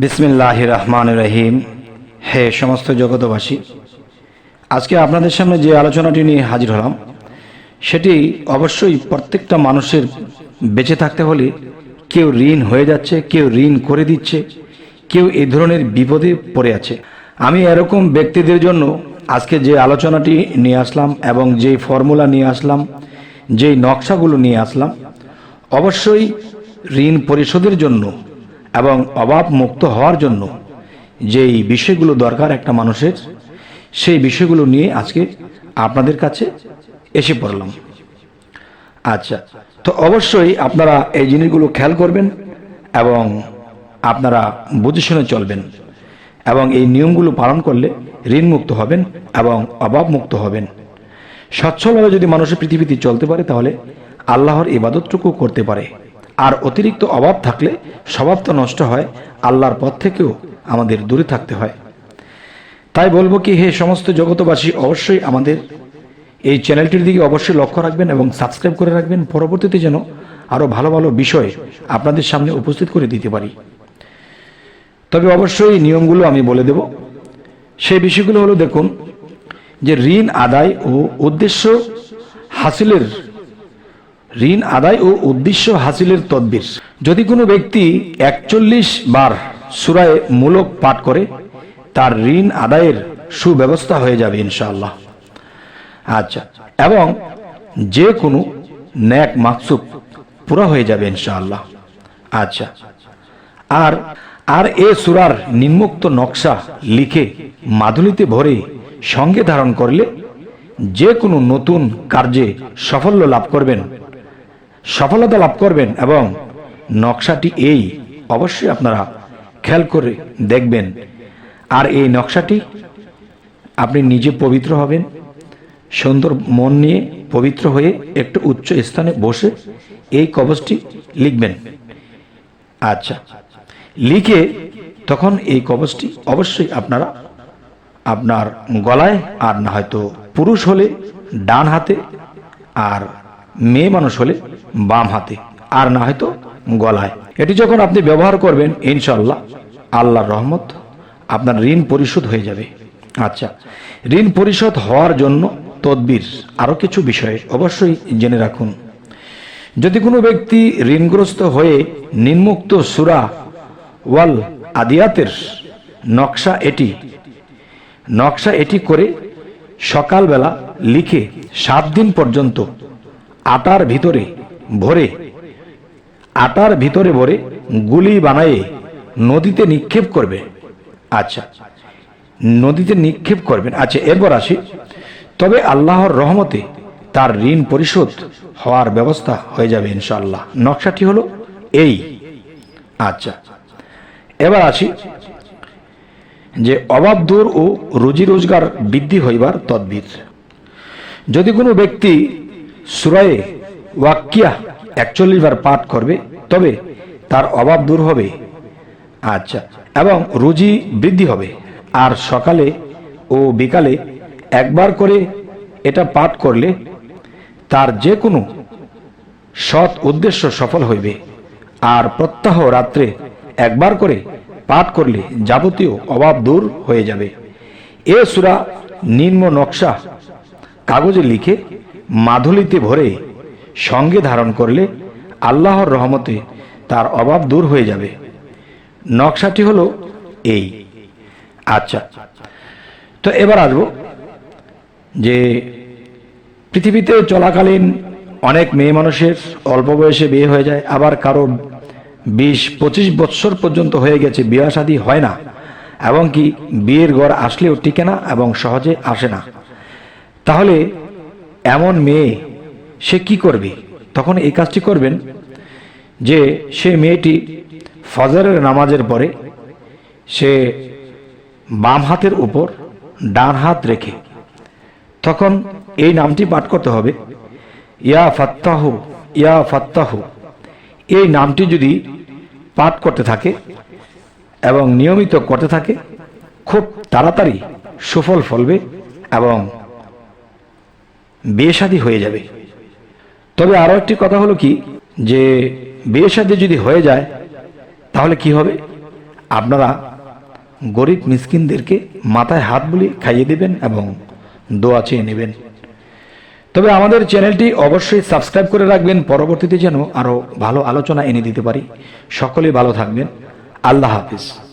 বিসমিল্লাহ রহমান রহিম। হে সমস্ত জগতবাসী আজকে আপনাদের সামনে যে আলোচনাটি নিয়ে হাজির হলাম, সেটি অবশ্যই প্রত্যেকটা মানুষের বেঁচে থাকতে হলে কেউ ঋণ হয়ে যাচ্ছে, কেউ ঋণ করে দিচ্ছে, কেউ এ ধরনের বিপদে পড়ে আছে। আমি এরকম ব্যক্তিদের জন্য আজকে যে আলোচনাটি নিয়ে আসলাম এবং যেই ফর্মুলা নিয়ে আসলাম যেই নকশাগুলো নিয়ে আসলাম, অবশ্যই ঋণ পরিশোধের জন্য এবং অভাব মুক্ত হওয়ার জন্য যেই বিষয়গুলো দরকার একটা মানুষের, সেই বিষয়গুলো নিয়ে আজকে আপনাদের কাছে এসে পড়লাম। আচ্ছা তো অবশ্যই আপনারা এই জিনিসগুলো খেয়াল করবেন এবং আপনারা বুঝে শুনে চলবেন এবং এই নিয়মগুলো পালন করলে ঋণ মুক্ত হবেন এবং অভাব মুক্ত হবেন। সচ্ছলভাবে যদি মানুষের পৃথিবীতে চলতে পারে তাহলে আল্লাহর ইবাদতটুকু করতে পারে। আর অতিরিক্ত অভাব থাকলে স্বভাব তো নষ্ট হয়, আল্লাহর পথ থেকেও আমাদের দূরে থাকতে হয়। তাই বলব কি, হে সমস্ত জগতবাসী অবশ্যই আমাদের এই চ্যানেলটির দিকে অবশ্যই লক্ষ্য রাখবেন এবং সাবস্ক্রাইব করে রাখবেন। পরবর্তীতে যেন আরও ভালো ভালো বিষয় আপনাদের সামনে উপস্থিত করে দিতে পারি। তবে অবশ্যই নিয়মগুলো আমি বলে দেব। সেই বিষয়গুলো হলো, দেখুন, যে ঋণ আদায় ও উদ্দেশ্য হাসিলের ঋণ আদায় ও উদ্দেশ্য হাসিলের তদবির। যদি কোনো ব্যক্তি একচল্লিশ বার সুরায় মূলক পাঠ করে, তার ঋণ আদায়ের সুব্যবস্থা হয়ে যাবে ইনশাআল্লাহ। আচ্ছা এবং যে কোনো ন্যাক মাকসুব পুরা হয়ে যাবে ইনশাআল্লাহ। আচ্ছা আর আর এ সুরার নিম্মুক্ত নকশা লিখে মাদুলিতে ভরে সঙ্গে ধারণ করলে যে কোনো নতুন কার্যে সাফল্য লাভ করবেন সফলতা লাভ করবেন এবং নকশাটি এই অবশ্যই আপনারা খেয়াল করে দেখবেন। আর এই নকশাটি আপনি নিজে পবিত্র হবেন, সুন্দর মন নিয়ে পবিত্র হয়ে একটু উচ্চ স্থানে বসে এই কবচটি লিখবেন। আচ্ছা লিখে তখন এই কবচটি অবশ্যই আপনারা আপনার গলায় আর না হয়তো পুরুষ হলে ডান হাতে আর মেয়ে মানুষ হলে বাম হাতে, আর না হয়তো গলায়। এটি যখন আপনি ব্যবহার করবেন ইনশাল্লাহ আল্লাহর রহমত আপনার ঋণ পরিশোধ হয়ে যাবে। আচ্ছা ঋণ পরিশোধ হওয়ার জন্য তদবির আরও কিছু বিষয়ে অবশ্যই জেনে রাখুন। যদি কোনো ব্যক্তি ঋণগ্রস্ত হয়ে নিম্মুক্ত সুরা ওয়াল আদিয়াতের নকশা এটি নকশা এটি করে সকালবেলা লিখে সাত দিন পর্যন্ত আটার ভিতরে ভরে, আটার ভিতরে ভরে গুলি বানায়ে নদীতে নিক্ষেপ করবে। আচ্ছা নদীতে নিক্ষেপ করবেন আচ্ছা এরপর আসি। তবে আল্লাহর রহমতে তার ঋণ পরিশোধ হওয়ার ব্যবস্থা হয়ে যাবে ইনশাআল্লাহ। নকশাটি হলো এই। আচ্ছা এবার আসি যে অভাব দূর ও রুজি রোজগার বৃদ্ধি হইবার তদ্বির। যদি কোনো ব্যক্তি সুরায়ে ওয়াক্কিয়া একচল্লিশ বার পাঠ করবে, তবে তার অভাব দূর হবে। আচ্ছা এবং রুজি বৃদ্ধি হবে। আর সকালে ও বিকালে একবার করে এটা পাঠ করলে তার যে কোনো সৎ উদ্দেশ্য সফল হইবে। আর প্রত্যাহ রাত্রে একবার করে পাঠ করলে যাবতীয় অভাব দূর হয়ে যাবে। এ সুরা নিম্ন নকশা কাগজে লিখে মাধুলিতে ভরে সঙ্গে ধারণ করলে আল্লাহর রহমতে তার অভাব দূর হয়ে যাবে। নকশাটি হলো এই। আচ্ছা তো এবার আসব যে পৃথিবীতে চলাকালীন অনেক মেয়ে মানুষের অল্প বয়সে বিয়ে হয়ে যায়, আবার কারও বিশ পঁচিশ বৎসর পর্যন্ত হয়ে গেছে বিয়া শাদী হয় না, এবং কি বিয়ের গড় আসলেও টিকে না এবং সহজে আসে না। তাহলে এমন মেয়ে সে কি করবে? তখন এই কাজটি করবেন যে, সে মেয়েটি ফজরের নামাজের পরে সে বাম হাতের উপর ডান হাত রেখে তখন এই নামটি পাঠ করতে হবে। ইয়া ফাত্তাহু ইয়া ফাত্তাহু। এই নামটি যদি পাঠ করতে থাকে এবং নিয়মিত করতে থাকে, খুব তাড়াতাড়ি সুফল ফলবে এবং বিয়ে হয়ে যাবে। তবে আরও একটি কথা হলো কি, যে বিয়ে যদি হয়ে যায়, তাহলে কি হবে? আপনারা গরিব মিসকিনদেরকে মাথায় হাত বুলি খাইয়ে দেবেন এবং দোয়া চেয়ে নেবেন। তবে আমাদের চ্যানেলটি অবশ্যই সাবস্ক্রাইব করে রাখবেন। পরবর্তীতে যেন আরও ভালো আলোচনা এনে দিতে পারি। সকলে ভালো থাকবেন। আল্লাহ হাফিজ।